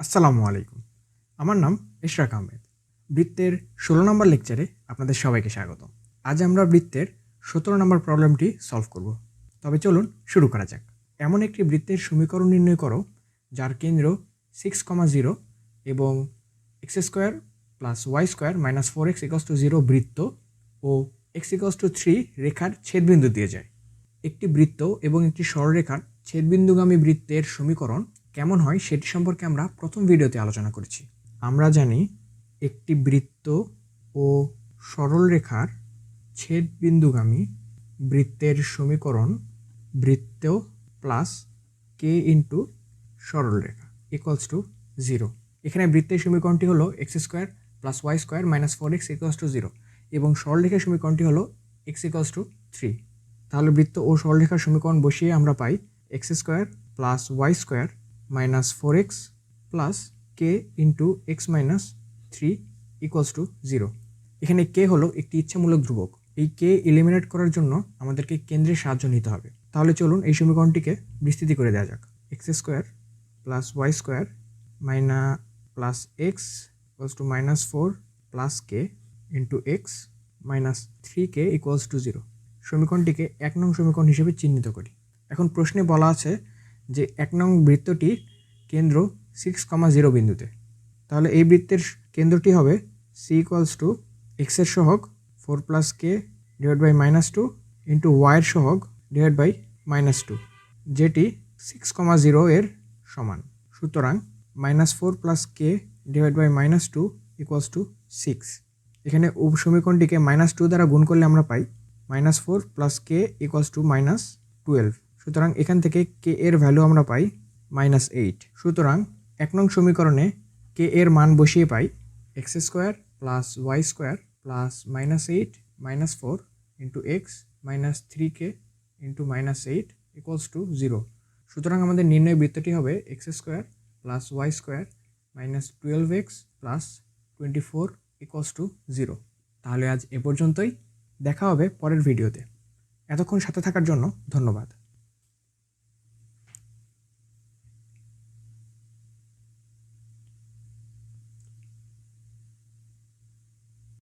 আসসালামু আলাইকুম। আমার নাম ইশরাক আহমেদ। বৃত্তের ষোলো নম্বর লেকচারে আপনাদের সবাইকে স্বাগত। আজ আমরা বৃত্তের সতেরো নম্বর প্রবলেমটি সলভ করব। তবে চলুন শুরু করা যাক। এমন একটি বৃত্তের সমীকরণ নির্ণয় করো, যার কেন্দ্র সিক্স কমা জিরো এবং X square plus Y square minus four X equals to zero বৃত্ত ও এক্স ইকস টু থ্রি রেখার ছেদবিন্দু দিয়ে যায়। একটি বৃত্ত এবং একটি সরলরেখার ছেদবিন্দুগামী বৃত্তের সমীকরণ কেমন হয় সেটি সম্পর্কে আমরা প্রথম ভিডিওতে আলোচনা করেছি। আমরা জানি একটি বৃত্ত ও সরলরেখার ছেদবিন্দুগামী বৃত্তের সমীকরণ বৃত্ত প্লাস কে ইন্টু সরলরেখা ইকুয়ালস টু জিরো এখানে বৃত্তের সমীকরণটি হলো X square plus Y square minus four X equals to zero এবং সরলরেখার সমীকরণটি হলো এক্স ইকুয়ালস টু থ্রি তাহলে বৃত্ত ও সরলরেখার সমীকরণ বসিয়ে আমরা পাই X square plus Y square minus four X plus K into X minus three equals to zero এখানে কে হলো একটি ইচ্ছামূলক ধ্রুবক। এই কে এলিমিনেট করার জন্য আমাদেরকে কেন্দ্রের সাহায্য নিতে হবে। তাহলে চলুন এই সমীকরণটিকে বিস্তৃতি করে দেওয়া যাক। X square plus Y square minus plus X equals to minus four plus K into X minus three K equals to zero সমীকরণটিকে এক নং সমীকরণ হিসেবে চিহ্নিত করি। এখন প্রশ্নে বলা আছে যে এক নং বৃত্তটির কেন্দ্র সিক্স কমা জিরো বিন্দুতে। তাহলে এই বৃত্তের কেন্দ্রটি হবে সি ইকুয়ালস টু এক্সের সহগ four plus K divide by minus two into ওয়াইয়ের সহগ ডিভাইড বাই মাইনাস টু যেটি সিক্স কমা জিরো এর সমান। সুতরাং minus four plus K divide by minus two equals to six এখানে উপ সমীকরণটিকে মাইনাস টু দ্বারা গুণ করলে আমরা পাই minus four plus K equals to minus twelve সুতরাং এখান থেকে কে এর ভ্যালু আমরা পাই মাইনাস এইট। সুতরাং এক নং সমীকরণে কে এর মান বসিয়ে পাই X square plus Y square plus minus eight minus four into X minus three K into minus eight equals to zero. সুতরাং আমাদের নির্ণয় বৃত্তটি হবে X square plus Y square minus twelve X plus twenty four equals to zero. তাহলে আজ এ পর্যন্তই। দেখা হবে পরের ভিডিওতে। এতক্ষণ সাথে থাকার জন্য ধন্যবাদ।